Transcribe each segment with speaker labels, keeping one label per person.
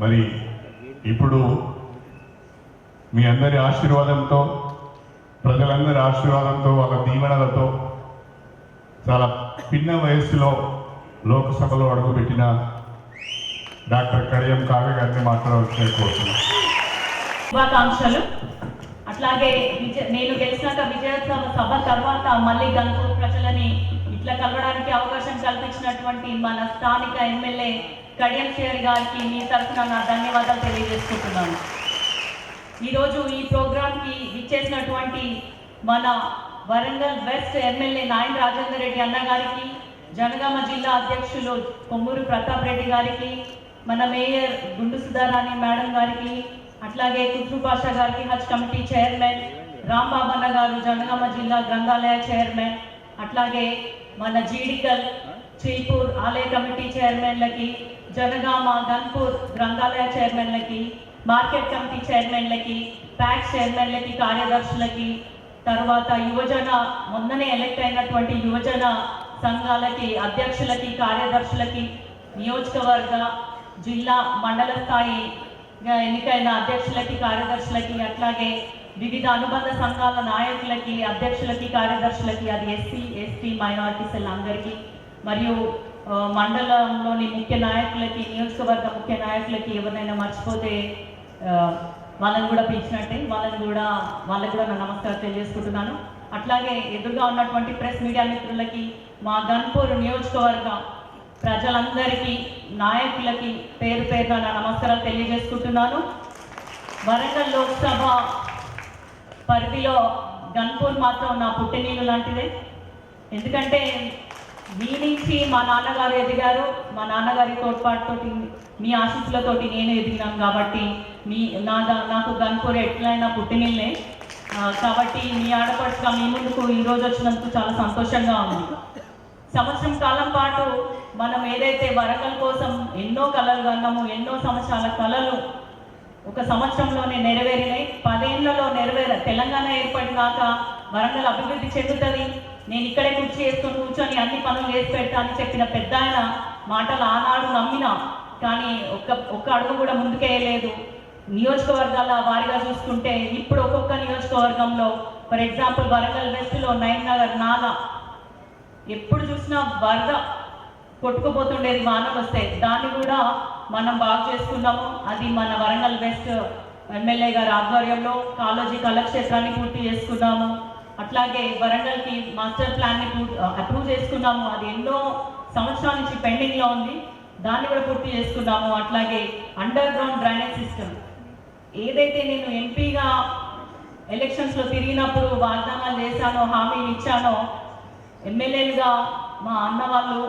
Speaker 1: మరి ఇప్పుడు మీ అందరి ఆశీర్వాదంతో ప్రజలందరి ఆశీర్వాదంతో వాళ్ళ దీవెనలతో చాలా పిన్న వయస్సులో లోక్సభలో అడుగుపెట్టిన డాక్టర్ కడియం కావ్య గారిని మాట్లాడవలసిన కోరుతున్నాను.
Speaker 2: శుభాకాంక్షలు. అట్లాగే నేను గెలిచినాక విజయోత్సవ సభ తర్వాత మళ్ళీ గన్పూర్ ప్రజలని ఇట్లా కలవడానికి అవకాశం కల్పించినటువంటి మన స్థానిక ఎమ్మెల్యే కడియం చేరి గారికి మీ తరఫున నా ధన్యవాదాలు తెలియజేసుకుంటున్నాను. ఈరోజు ఈ ప్రోగ్రాంకి ఇచ్చేసినటువంటి మన వరంగల్ వెస్ట్ ఎమ్మెల్యే నాయన రాజేందర్ రెడ్డి అన్న గారికి జనగామ జిల్లా అధ్యక్షులు కొమ్మూరు ప్రతాప్ రెడ్డి గారికి మన మేయర్ గుండు సుధారాణి మేడం గారికి అట్లాగే కుత్రు పాషా గారికి హజ్ కమిటీ చైర్మన్ రాంబాబు అన్న గారు జనగామ జిల్లా గ్రంథాలయ చైర్మన్ అట్లాగే మన జీడికల్ చీపూర్ ఆలయ కమిటీ చైర్మన్లకి జనగామ గన్పూర్ గ్రంథాలయ చైర్మన్లకి మార్కెట్ కమిటీ చైర్మన్లకి ప్యాక్స్ చైర్మన్లకి కార్యదర్శులకి తర్వాత యువజన మొన్ననే ఎలక్ట్ అయినటువంటి యువజన సంఘాలకి అధ్యక్షులకి కార్యదర్శులకి నియోజకవర్గ జిల్లా మండల స్థాయి ఎన్నికైన అధ్యక్షులకి కార్యదర్శులకి అట్లాగే వివిధ అనుబంధ సంఘాల నాయకులకి అధ్యక్షులకి కార్యదర్శులకి అది ఎస్సీ ఎస్టీ మైనారిటీస్ అందరికీ మరియు మండలంలోని ముఖ్య నాయకులకి నియోజకవర్గ ముఖ్య నాయకులకి ఎవరినైనా మర్చిపోతే వాళ్ళని కూడా పిలిచినట్టే వాళ్ళని కూడా వాళ్ళకి కూడా నా నమస్కారం తెలియజేసుకుంటున్నాను. అట్లాగే ఎదురుగా ఉన్నటువంటి ప్రెస్ మీడియా మిత్రులకి మా గన్పూర్ నియోజకవర్గ ప్రజలందరికీ నాయకులకి పేరు పేరుగా నా నమస్కారాలు తెలియజేసుకుంటున్నాను. వరంగల్ లోక్సభ పరిధిలో గన్పూర్ మాత్రం నా పుట్టినీళ్ళు లాంటిదే. ఎందుకంటే మీ నుంచి మా నాన్నగారు ఎదిగారు. మా నాన్నగారి తోడ్పాటుతోటి మీ ఆశీస్సులతోటి నేను ఎదిగినాను కాబట్టి మీ నా దా- నాకు గన్పూర్ ఎట్లయినా పుట్టినీళ్ళే కాబట్టి మీ ఆడపడుచుగా మీ ముందుకు ఈరోజు వచ్చినందుకు చాలా సంతోషంగా ఉంది. సంవత్సరం కాలం పాటు మనం ఏదైతే వరంగల్ కోసం ఎన్నో కళలు కన్నాము ఎన్నో సంవత్సరాల కళలు ఒక సంవత్సరంలోనే నెరవేరినాయి. పదేళ్ళలో నెరవేర తెలంగాణ ఏర్పడినాక వరంగల్ అభివృద్ధి చెందుతుంది. నేను ఇక్కడే కూర్చో వేసుకొని కూర్చొని అన్ని పనులు చేసి పెడతా అని చెప్పిన పెద్ద ఆయన మాటలు ఆనాడు నమ్మినా. కానీ ఒక్క ఒక్క అడుగు కూడా ముందుకేయలేదు నియోజకవర్గాల వారిగా చూసుకుంటే ఇప్పుడు ఒక్కొక్క నియోజకవర్గంలో ఫర్ ఎగ్జాంపుల్ వరంగల్ వెస్ట్లో నయన్ నగర్ నాలా. ఎప్పుడు చూసినా వరద కొట్టుకుపోతుండేది వానలు వస్తే. దాన్ని కూడా మనం బాగు చేసుకున్నాము. అది మన వరంగల్ వెస్ట్ ఎమ్మెల్యే గారి ఆధ్వర్యంలో కాలోజీ కళాక్షేత్రాన్ని పూర్తి చేసుకున్నాము. అట్లాగే వరంగల్కి మాస్టర్ ప్లాన్ని అప్రూవ్ చేసుకున్నాము. అది ఎన్నో సంవత్సరాల నుంచి పెండింగ్లో ఉంది. దాన్ని కూడా పూర్తి చేసుకున్నాము. అట్లాగే అండర్ గ్రౌండ్ డ్రైనేజ్ సిస్టమ్ ఏదైతే నేను ఎంపీగా ఎలక్షన్స్లో తిరిగినప్పుడు వాగ్దానాలు చేశానో హామీలు ఇచ్చానో ఎమ్మెల్యేలుగా మా అన్న వాళ్ళు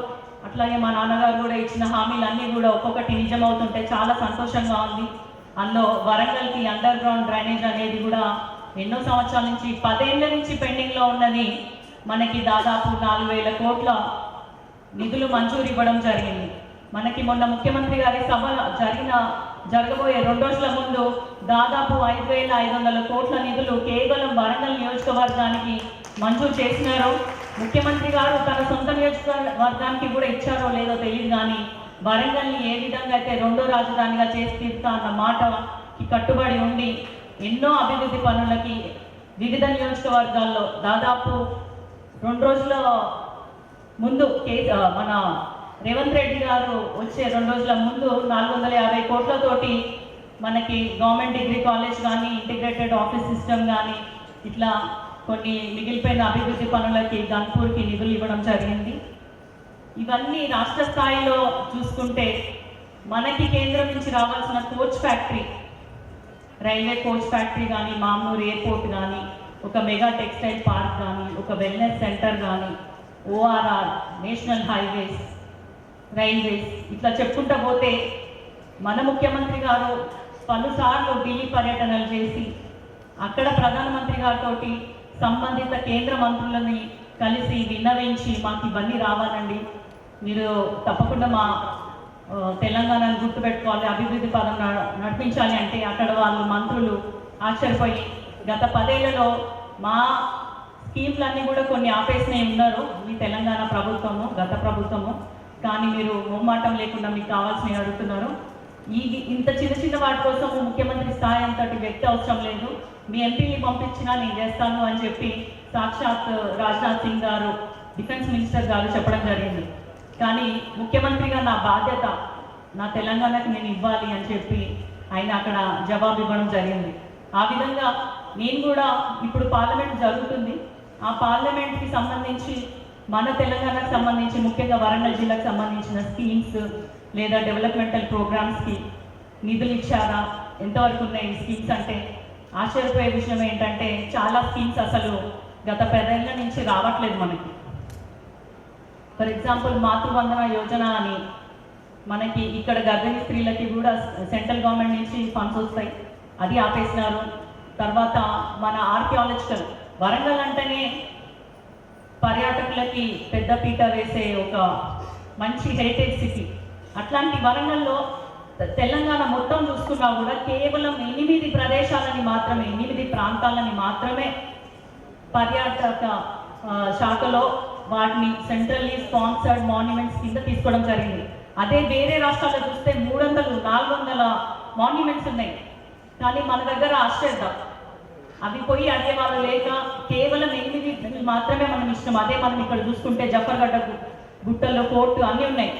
Speaker 2: అట్లాగే మా నాన్నగారు కూడా ఇచ్చిన హామీలన్నీ కూడా ఒక్కొక్కటి నిజమవుతుంటే చాలా సంతోషంగా ఉంది. అందులో వరంగల్కి అండర్ గ్రౌండ్ డ్రైనేజ్ అనేది కూడా ఎన్నో సంవత్సరాల నుంచి పదేళ్ళ నుంచి పెండింగ్లో ఉన్నది మనకి దాదాపు నాలుగు వేల కోట్ల నిధులు మంజూరు ఇవ్వడం జరిగింది. మనకి మొన్న ముఖ్యమంత్రి గారి సభ జరిగిన జరగబోయే రెండు రోజుల ముందు దాదాపు ఐదు వేల ఐదు వందల కోట్ల నిధులు కేవలం వరంగల్ నియోజకవర్గానికి మంజూరు చేసినారు ముఖ్యమంత్రి గారు తన సొంత నియోజకవర్గానికి కూడా ఇచ్చారో లేదో తెలియదు కానీ వరంగల్ని ఏ విధంగా అయితే రెండో రాజధానిగా చేసి తీరుతా అన్న మాటకి కట్టుబడి ఉండి ఎన్నో అభివృద్ధి పనులకి వివిధ నియోజకవర్గాల్లో దాదాపు రెండు రోజుల ముందు మన రేవంత్ రెడ్డి గారు వచ్చే రెండు రోజుల ముందు నాలుగు వందల యాభై కోట్లతోటి మనకి గవర్నమెంట్ డిగ్రీ కాలేజ్ కానీ ఇంటిగ్రేటెడ్ ఆఫీస్ సిస్టమ్ కానీ ఇట్లా కొన్ని మిగిలిపోయిన అభివృద్ధి పనులకి గన్పూర్కి నిధులు ఇవ్వడం జరిగింది. ఇవన్నీ రాష్ట్ర స్థాయిలో చూసుకుంటే మనకి కేంద్రం నుంచి రావాల్సిన coach factory railway coach factory కానీ మామూలు ఎయిర్పోర్ట్ కానీ ఒక మెగా టెక్స్టైల్ పార్క్ కానీ ఒక వెల్నెస్ సెంటర్ కానీ ఓఆర్ఆర్ నేషనల్ హైవేస్ రైల్వేస్ ఇట్లా చెప్పుకుంటా పోతే మన ముఖ్యమంత్రి గారు పలుసార్లు ఢిల్లీ పర్యటనలు చేసి అక్కడ ప్రధానమంత్రి గారితో సంబంధిత కేంద్ర మంత్రులని కలిసి విన్నవించి మాకు ఇవన్నీ రావాలండి. మీరు తప్పకుండా మా తెలంగాణను గుర్తుపెట్టుకోవాలి అభివృద్ధి పదం నడిపించాలి అంటే అక్కడ వాళ్ళు మంత్రులు ఆశ్చర్యపోయి గత పదేళ్ళలో మా స్కీమ్లన్నీ కూడా కొన్ని ఆపేసినవి ఉన్నారు మీ తెలంగాణ ప్రభుత్వము గత ప్రభుత్వము. కానీ మీరు మొమ్మాటం లేకుండా మీకు కావాల్సినవి అడుగుతున్నారు. ఈ ఇంత చిన్న చిన్న వాటి కోసం ముఖ్యమంత్రి స్థాయి అంతటి వ్యక్తి అవసరం లేదు. మీ ఎంపీని పంపించినా నేను చేస్తాను అని చెప్పి సాక్షాత్ రాజ్నాథ్ సింగ్ గారు డిఫెన్స్ మినిస్టర్ గారు చెప్పడం జరిగింది. కానీ ముఖ్యమంత్రిగా నా బాధ్యత నా తెలంగాణకి నేను ఇవ్వాలి అని చెప్పి ఆయన అక్కడ జవాబు ఇవ్వడం జరిగింది. ఆ విధంగా నేను కూడా ఇప్పుడు పార్లమెంట్ జరుగుతుంది. ఆ పార్లమెంట్కి సంబంధించి మన తెలంగాణకు సంబంధించి ముఖ్యంగా వరంగల్ జిల్లాకు సంబంధించిన స్కీమ్స్ లేదా డెవలప్మెంటల్ ప్రోగ్రామ్స్కి నిధులు ఇచ్చారా? ఎంతవరకు ఉన్నాయి స్కీమ్స్ అంటే? ఆశ్చర్యపోయే విషయం ఏంటంటే చాలా స్కీమ్స్ అసలు గత పదేళ్ళ నుంచి రావట్లేదు మనకి. ఫర్ ఎగ్జాంపుల్ మాతృవందన యోజన అని మనకి ఇక్కడ గర్భిణీ స్త్రీలకి కూడా సెంట్రల్ గవర్నమెంట్ నుంచి ఫండ్స్ వస్తాయి. అది ఆపేసినారు. తర్వాత మన ఆర్కియాలజికల్ వరంగల్ అంటేనే పర్యాటకులకి పెద్ద పీట వేసే ఒక మంచి హెరిటేజ్ సిటీ అట్లాంటి వరంగల్లో తెలంగాణ మొత్తం చూసుకున్నా కూడా కేవలం ఎనిమిది ప్రదేశాలని మాత్రమే ఎనిమిది ప్రాంతాలని మాత్రమే పర్యాటక శాఖలో వాటిని సెంట్రల్లీ స్పాన్సర్డ్ మాన్యుమెంట్స్ కింద తీసుకోవడం జరిగింది. అదే వేరే రాష్ట్రాల్లో చూస్తే మూడు వందలు నాలుగు వందల మాన్యుమెంట్స్ ఉన్నాయి. కానీ మన దగ్గర ఆశ్చర్యం అవి పోయి అదే వాళ్ళు లేక కేవలం ఎనిమిది మాత్రమే మనం ఇష్టం. అదే మనం ఇక్కడ చూసుకుంటే జఫర్గడ్డ గుట్టల్లో కోర్టు అన్నీ ఉన్నాయి.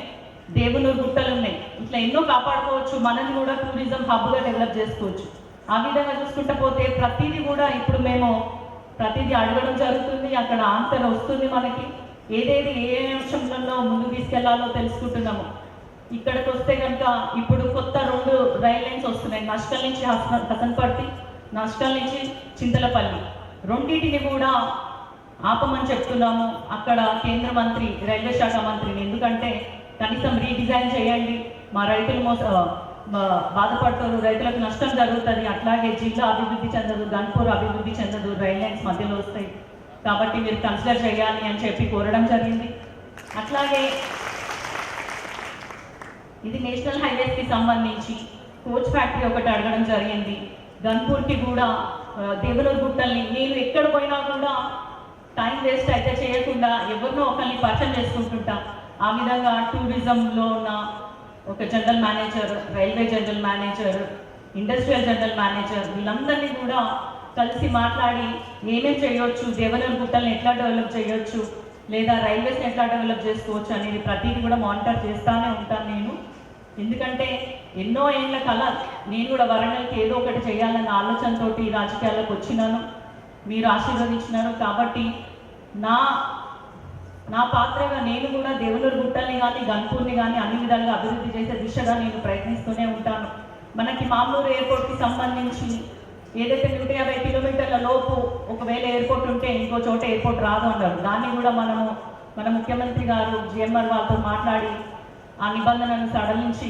Speaker 2: దేవునూరు గుట్టలు ఉన్నాయి. ఇట్లా ఎన్నో కాపాడుకోవచ్చు. మనల్ని కూడా టూరిజం హబ్గా డెవలప్ చేసుకోవచ్చు. ఆ విధంగా చూసుకుంటే పోతే ప్రతిదీ కూడా ఇప్పుడు మేము ప్రతిదీ అడగడం జరుగుతుంది అక్కడ ఆన్సర్ వస్తుంది మనకి. ఏదేది ఏ అంశంలో ముందుకు తీసుకెళ్ళాలో తెలుసుకుంటున్నాము. ఇక్కడికి వస్తే కనుక ఇప్పుడు కొత్త రెండు రైల్ లైన్స్ వస్తున్నాయి. నష్టం నుంచి హసన్పర్తి నష్టం నుంచి చింతలపల్లి. రెండింటిని కూడా ఆపమని చెప్తున్నాము. అక్కడ కేంద్ర మంత్రి రైల్వే శాఖ మంత్రిని. ఎందుకంటే కనీసం రీడిజైన్ చేయండి. మా రైతులు మోస బాధపడతారు రైతులకు నష్టం జరుగుతుంది. అట్లాగే జిల్లా అభివృద్ధి చెందదు గన్పూర్ అభివృద్ధి చెందదు రైల్ లైన్స్ మధ్యలో వస్తాయి. కాబట్టి మీరు కన్సిడర్ చేయాలి అని చెప్పి కోరడం జరిగింది. అట్లాగే ఇది నేషనల్ హైవేస్కి సంబంధించి కోచ్ ఫ్యాక్టరీ ఒకటి అడగడం జరిగింది. గన్పూర్కి కూడా ఆ, గుట్టల్ని నేను ఎక్కడ పోయినా కూడా టైం వేస్ట్ అయితే చేయకుండా ఎవరినో ఒకరిని పరిచయం చేసుకుంటుంటా. ఆ విధంగా టూరిజంలో ఉన్న ఒక general manager railway general manager industrial general manager వీళ్ళందరినీ కూడా కలిసి మాట్లాడి ఏమేం చేయొచ్చు దేవనూరు గుట్టల్ని ఎట్లా డెవలప్ చేయొచ్చు లేదా రైల్వేస్ని ఎట్లా డెవలప్ చేసుకోవచ్చు అనేది ప్రతిదీ కూడా మానిటర్ చేస్తూనే ఉంటాను నేను. ఎందుకంటే ఎన్నో ఏళ్ళ కళ నేను కూడా వరంగల్కి ఏదో ఒకటి చేయాలన్న ఆలోచనతోటి ఈ రాజకీయాల్లోకి వచ్చినాను. మీరు ఆశీర్వదించినారు కాబట్టి నా నా పాత్రగా నేను కూడా దేవులూరు గుట్టల్ని కానీ గన్పూర్ని కానీ అన్ని విధాలుగా అభివృద్ధి చేసే దిశగా నేను ప్రయత్నిస్తూనే ఉంటాను. మనకి మామూలు ఎయిర్పోర్ట్కి సంబంధించి ఏదైతే నూట యాభై కిలోమీటర్ల లోపు ఒకవేళ ఎయిర్పోర్ట్ ఉంటే ఇంకో చోట ఎయిర్పోర్ట్ రాదు అన్నారు. దాన్ని కూడా మనము మన ముఖ్యమంత్రి గారు జిఎంఆర్ వాళ్ళతో మాట్లాడి ఆ నిబంధనను సడలించి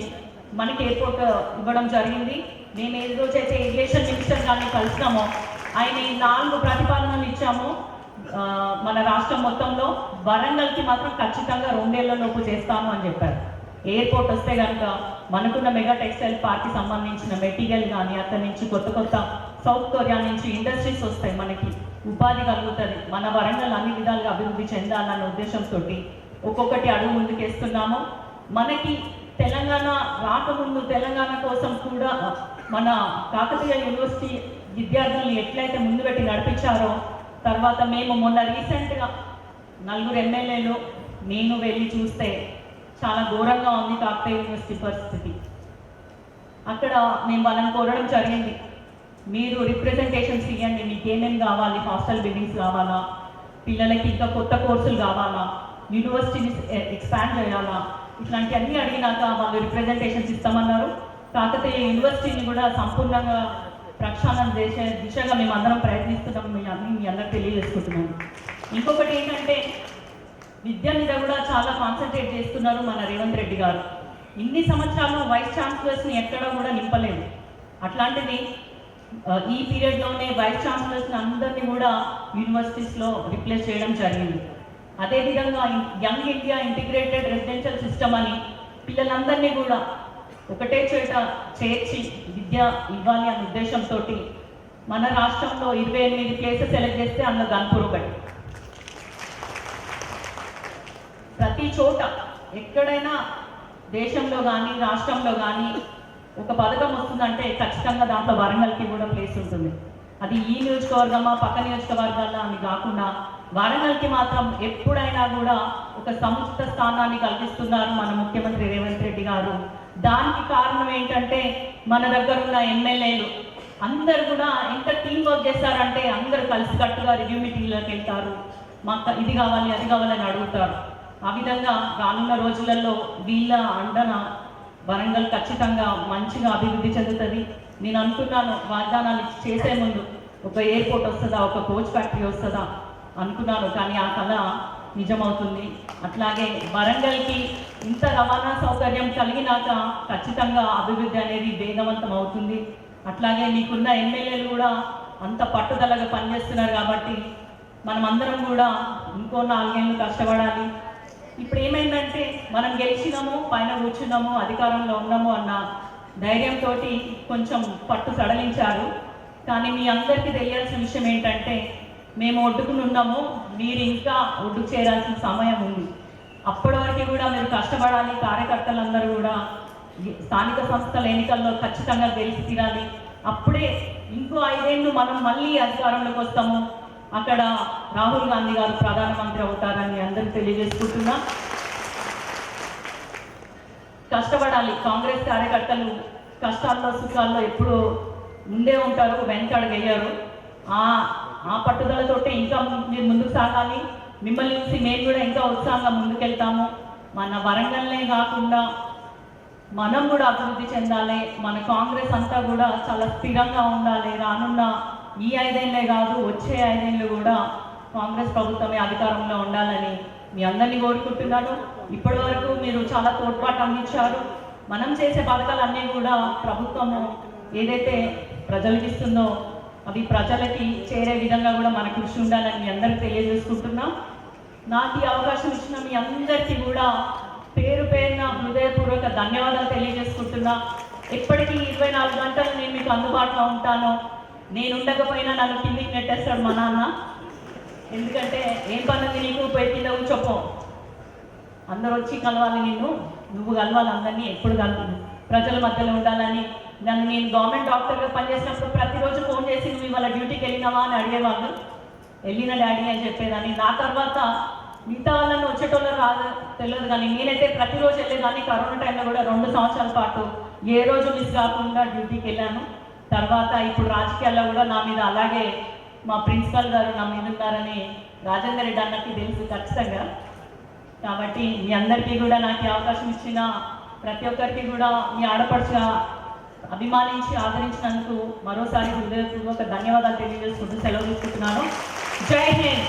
Speaker 2: మనకి ఎయిర్పోర్ట్ ఇవ్వడం జరిగింది. మేము ఏ రోజైతే ఏవియేషన్ మినిస్టర్ గారిని కలిసినామో ఆయన ఈ నాలుగు ప్రతిపాదనలు ఇచ్చాము మన రాష్ట్రం మొత్తంలో వరంగల్కి మాత్రం ఖచ్చితంగా రెండేళ్ళ లోపు చేస్తాము అని చెప్పారు. ఎయిర్పోర్ట్ వస్తే కనుక మనకున్న మెగా టెక్స్టైల్ పార్క్కి సంబంధించిన మెటీరియల్ కానీ అక్కడి నుంచి కొత్త కొత్త సౌత్ కొరియా నుంచి ఇండస్ట్రీస్ వస్తాయి మనకి. ఉపాధి కలుగుతుంది. మన వరంగల్ అన్ని విధాలుగా అభివృద్ధి చెందాలన్న ఉద్దేశంతో ఒక్కొక్కటి అడుగు ముందుకేస్తున్నాము. మనకి తెలంగాణ రాకముందు తెలంగాణ కోసం కూడా మన కాకతీయ యూనివర్సిటీ విద్యార్థుల్ని ఎట్లయితే ముందు పెట్టి నడిపించారో తర్వాత మేము మొన్న రీసెంట్గా నలుగురు ఎమ్మెల్యేలు నేను వెళ్ళి చూస్తే చాలా ఘోరంగా ఉంది కాకతీయ యూనివర్సిటీ పరిస్థితి. అక్కడ మేము వాళ్ళని కోరడం జరిగింది. మీరు రిప్రజెంటేషన్స్ ఇవ్వండి మీకు ఏమేమి కావాలి హాస్టల్ బిల్డింగ్స్ కావాలా పిల్లలకి ఇంకా కొత్త కోర్సులు కావాలా యూనివర్సిటీని ఎక్స్పాండ్ చేయాలా ఇట్లాంటివన్నీ అడిగినాక వాళ్ళు రిప్రజెంటేషన్స్ ఇస్తామన్నారు. కాకపోతే యూనివర్సిటీని కూడా సంపూర్ణంగా ప్రక్షాళన చేసే దిశగా మేము అందరం ప్రయత్నిస్తున్నాం మీ అన్ని మీ అందరికి తెలియజేసుకుంటున్నాను. ఇంకొకటి ఏంటంటే విద్య మీద కూడా చాలా కాన్సన్ట్రేట్ చేస్తున్నారు మన రేవంత్ రెడ్డి గారు. ఇన్ని సంవత్సరాలు వైస్ ఛాన్సలర్స్ని ఎక్కడా కూడా నింపలేదు అట్లాంటిది ఈ పీరియడ్లోనే వైస్ ఛాన్సలర్స్ని అందరినీ కూడా యూనివర్సిటీస్లో రిప్లేస్ చేయడం జరిగింది. అదేవిధంగా young India integrated residential system అని పిల్లలందరినీ కూడా ఒకటే చోట చేర్చి విద్య ఇవ్వాలి అనే ఉద్దేశంతో మన రాష్ట్రంలో ఇరవై ఎనిమిది ప్లేసెస్ సెలెక్ట్ చేస్తే అందులో గన్పూర్ ఒకటి. ప్రతి చోట ఎక్కడైనా దేశంలో కానీ రాష్ట్రంలో కానీ ఒక పథకం వస్తుందంటే ఖచ్చితంగా దాంట్లో వరంగల్కి కూడా ప్లేస్ ఉంటుంది. అది ఈ నియోజకవర్గమా పక్క నియోజకవర్గాల్లో అని కాకుండా వరంగల్కి మాత్రం ఎప్పుడైనా కూడా ఒక సముచిత స్థానాన్ని కల్పిస్తున్నారు మన ముఖ్యమంత్రి రేవంత్ రెడ్డి గారు. దానికి కారణం ఏంటంటే మన దగ్గర ఉన్న ఎమ్మెల్యేలు అందరు కూడా ఎంత టీం వర్క్ చేస్తారంటే అందరు కలిసికట్టుగా రివ్యూ మీటింగ్లోకి వెళ్తారు. మాకు ఇది కావాలి అది కావాలని అడుగుతారు. ఆ విధంగా రానున్న రోజులలో వీళ్ళ అండన వరంగల్ ఖచ్చితంగా మంచిగా అభివృద్ధి చెందుతుంది. నేను అనుకున్నాను వాగ్దానాలు చేసే ముందు ఒక ఎయిర్పోర్ట్ వస్తుందా ఒక కోచ్ ఫ్యాక్టరీ వస్తుందా అనుకున్నాను. కానీ ఆ కళ నిజమవుతుంది. అట్లాగే వరంగల్కి ఇంత రవాణా సౌకర్యం కలిగినాక ఖచ్చితంగా అభివృద్ధి అనేది వేగవంతం అవుతుంది అట్లాగే మీకున్న ఎమ్మెల్యేలు కూడా అంత పట్టుదలగా పనిచేస్తున్నారు కాబట్టి మనం అందరం కూడా ఇంకో నాలుగేళ్ళు కష్టపడాలి. ఇప్పుడు ఏమైందంటే మనం గెలిచినాము పైన కూర్చున్నాము అధికారంలో ఉన్నాము అన్న ధైర్యంతో కొంచెం పట్టు సడలించారు. కానీ మీ అందరికీ తెలియాల్సిన విషయం ఏంటంటే మేము ఒడ్డుకుని ఉన్నాము మీరు ఇంకా ఒడ్డుకు చేరాల్సిన సమయం ఉంది. అప్పటి వరకు కూడా మీరు కష్టపడాలి కార్యకర్తలందరూ కూడా స్థానిక సంస్థల ఎన్నికల్లో ఖచ్చితంగా గెలిచి తీరాలి. అప్పుడే ఇంకో ఐదేళ్ళు మనం మళ్ళీ అధికారంలోకి వస్తాము. అక్కడ రాహుల్ గాంధీ గారు ప్రధానమంత్రి అవుతారని అందరూ తెలియజేసుకుంటున్నా. కష్టపడాలి కాంగ్రెస్ కార్యకర్తలు కష్టాల్లో సుఖాల్లో ఎప్పుడు ముందే ఉంటారు వెనకడు వేయరు ఆ ఆ పట్టుదలతోటి ఇంకా మీరు ముందుకు సాగాలి. మిమ్మల్ని చూసి మేము కూడా ఇంకా ఉత్సాహంగా ముందుకెళ్తాము. మన వరంగల్నే కాకుండా మనం కూడా అభివృద్ధి చెందాలి. మన కాంగ్రెస్ అంతా కూడా చాలా స్థిరంగా ఉండాలి. రానున్న ఈ ఐదేళ్ళే కాదు వచ్చే ఐదేళ్ళు కూడా కాంగ్రెస్ ప్రభుత్వమే అధికారంలో ఉండాలని మీ అందరినీ కోరుకుంటున్నాను. ఇప్పటి వరకు మీరు చాలా తోడ్పాటు అందించారు. మనం చేసే పథకాలన్నీ కూడా ప్రభుత్వము ఏదైతే ప్రజలకు ఇస్తుందో అవి ప్రజలకి చేరే విధంగా కూడా మన కృషి ఉండాలని మీ అందరికి తెలియజేసుకుంటున్నాం. నాకు ఈ అవకాశం ఇచ్చిన మీ అందరికీ కూడా పేరు పేరున హృదయపూర్వక ధన్యవాదాలు తెలియజేసుకుంటున్నా. ఎప్పటికీ ఇరవై నాలుగు గంటలు నేను మీకు అందుబాటులో ఉంటాను. నేను ఉండకపోయినా నన్ను కిందికి నెట్టేస్తాడు మా నాన్న. ఎందుకంటే ఏం పనుంది నీకు? పోయి కింద కూర్చోపో. అందరూ వచ్చి కలవాలి నిన్ను. నువ్వు కలవాలి అందరినీ ఎప్పుడు కలవాలి. ప్రజల మధ్యలో ఉండాలని నన్ను నేను గవర్నమెంట్ డాక్టర్గా పనిచేసినప్పుడు ప్రతిరోజు ఫోన్ చేసి నువ్వు ఇవాళ డ్యూటీకి వెళ్ళినావా? అని అడిగేవాళ్ళు. వెళ్ళిన డాడీ అని చెప్పేదాన్ని. నా తర్వాత మిగతా వాళ్ళని వచ్చేటోళ్ళు రాదు తెలియదు కానీ నేనైతే ప్రతిరోజు వెళ్ళేదాన్ని. కరోనా టైంలో కూడా రెండు సంవత్సరాల పాటు ఏ రోజు మిస్ కాకుండా డ్యూటీకి వెళ్ళాను. తర్వాత ఇప్పుడు రాజకీయాల్లో కూడా నా మీద అలాగే మా ప్రిన్సిపల్ గారు నా మీద ఉన్నారని రాజేందర్ రెడ్డి అన్నకి తెలుసు ఖచ్చితంగా. కాబట్టి మీ అందరికీ కూడా నాకు అవకాశం ఇచ్చిన ప్రతి ఒక్కరికి కూడా మీ ఆడపడుచుగా అభిమానించి ఆదరించినందుకు మరోసారి హృదయపూర్వక ధన్యవాదాలు తెలియజేసుకుంటూ సెలవు తీసుకుంటున్నాను. జై హింద్!